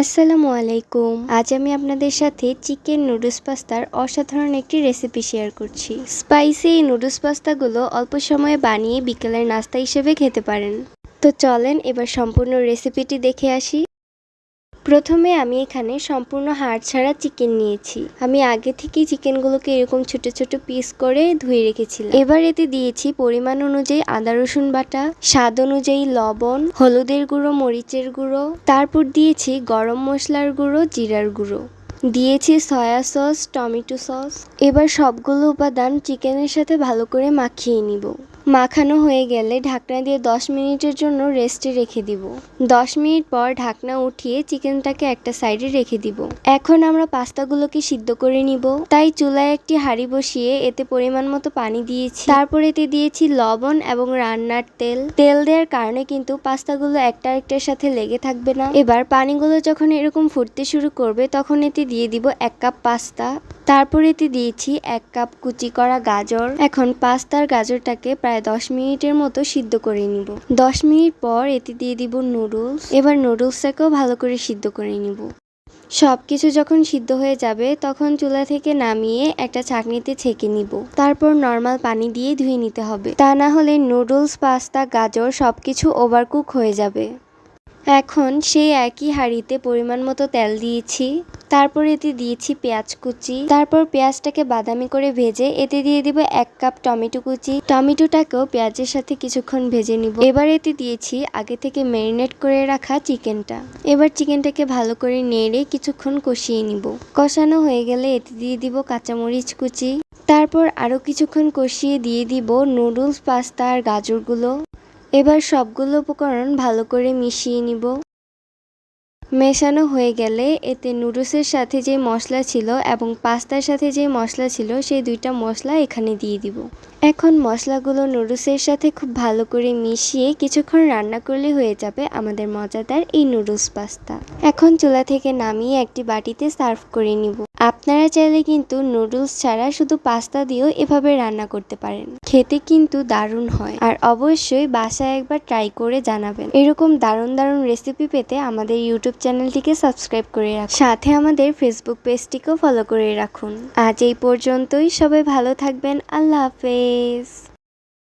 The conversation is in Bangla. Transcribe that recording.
আসসালামু আলাইকুম। আজ আমি আপনাদের সাথে চিকেন নুডলস পাস্তার অসাধারণ একটি রেসিপি শেয়ার করছি। স্পাইসি এই নুডলস পাস্তাগুলো অল্প সময়ে বানিয়ে বিকেলের নাস্তা হিসেবে খেতে পারেন। তো চলেন এবার সম্পূর্ণ রেসিপিটি দেখে আসি। প্রথমে আমি এখানে সম্পূর্ণ হাড় ছাড়া চিকেন নিয়েছি। আমি আগে থেকেই চিকেনগুলোকে এরকম ছোট ছোট পিস করে ধুয়ে রেখেছিলাম। এবার এতে দিয়েছি পরিমাণ অনুযায়ী আদা, রসুন বাটা, স্বাদ অনুযায়ী লবণ, হলুদের গুঁড়ো, মরিচের গুঁড়ো, তারপর দিয়েছি গরম মশলার গুঁড়ো, জিরার গুঁড়ো। দিয়েছি সয়া সস, টমেটো সস। এবার সবগুলো উপাদান চিকেনের সাথে ভালো করে মাখিয়ে নিব। মাখানো হয়ে গেলে ঢাকনা দিয়ে 10 মিনিটের জন্য রেস্টে রেখে দিব। 10 মিনিট পর ঢাকনা উঠিয়ে চিকেনটাকে একটা সাইডে রেখে দিব। এখন আমরা পাস্তাগুলোকে সিদ্ধ করে নিব। তাই চুলায় একটি হাঁড়ি বসিয়ে এতে পরিমাণ মতো পানি দিয়েছি। তারপর এতে দিয়েছি লবণ এবং রান্নার তেল। তেল দেওয়ার কারণে কিন্তু পাস্তাগুলো একটা একটার সাথে লেগে থাকবে না। এবার পানিগুলো যখন এরকম ফুটতে শুরু করবে, তখন এতে দিয়ে দিব এক কাপ পাস্তা। তারপর এতে দিয়েছি এক কাপ কুচি করা গাজর। এখন পাস্তার গাজরটাকে প্রায় দশ মিনিটের মতো সিদ্ধ করে নিব। দশ মিনিট পর এতে দিয়ে দিব নুডলস। এবার নুডলসটাকেও ভালো করে সিদ্ধ করে নিব। সব কিছু যখন সিদ্ধ হয়ে যাবে, তখন চুলা থেকে নামিয়ে একটা ছাঁকনিতে ছেঁকে নিব। তারপর নর্মাল পানি দিয়ে ধুয়ে নিতে হবে। তা না হলে নুডলস, পাস্তা, গাজর সব কিছু ওভারকুক হয়ে যাবে। এখন সেই একই হাঁড়িতে পরিমাণ মতো তেল দিয়েছি। তারপর এতে দিয়েছি পেঁয়াজ কুচি। তারপর পেঁয়াজটাকে বাদামি করে ভেজে এতে দিয়ে দিব এক কাপ টমেটো কুচি। টমেটোটাকেও পেঁয়াজের সাথে কিছুক্ষণ ভেজে নিব। এবার এতে দিয়েছি আগে থেকে ম্যারিনেট করে রাখা চিকেনটা। এবার চিকেনটাকে ভালো করে নেড়ে কিছুক্ষণ কষিয়ে নিব। কষানো হয়ে গেলে এতে দিয়ে দিব কাঁচামরিচ কুচি। তারপর আরও কিছুক্ষণ কষিয়ে দিয়ে দিব নুডলস, পাস্তা আর গাজরগুলো। এবার সবগুলো উপকরণ ভালো করে মিশিয়ে নিব। মেশানো হয়ে গেলে এতে নুডলসের সাথে যে মশলা ছিল এবং পাস্তার সাথে যে মশলা ছিল, সেই দুইটা মশলা এখানে দিয়ে দিব। এখন মশলাগুলো নুডলসের সাথে খুব ভালো করে মিশিয়ে কিছুক্ষণ রান্না করলে হয়ে যাবে আমাদের মজাদার এই নুডলস পাস্তা। এখন চুলা থেকে নামিয়ে একটি বাটিতে সার্ভ করে নিব। আপনারা চাইলে কিন্তু নুডলস ছাড়া শুধু পাস্তা দিয়েও এভাবে রান্না করতে পারেন। খেতে কিন্তু দারুণ হয়। আর অবশ্যই বাসায় একবার ট্রাই করে জানাবেন। এরকম দারুণ দারুণ রেসিপি পেতে আমাদের ইউটিউব চ্যানেলটিকে সাবস্ক্রাইব করে রাখুন। সাথে আমাদের ফেসবুক পেজটিকেও ফলো করে রাখুন। আজ এই পর্যন্তই। সবাই ভালো থাকবেন। আল্লাহ হাফেজ।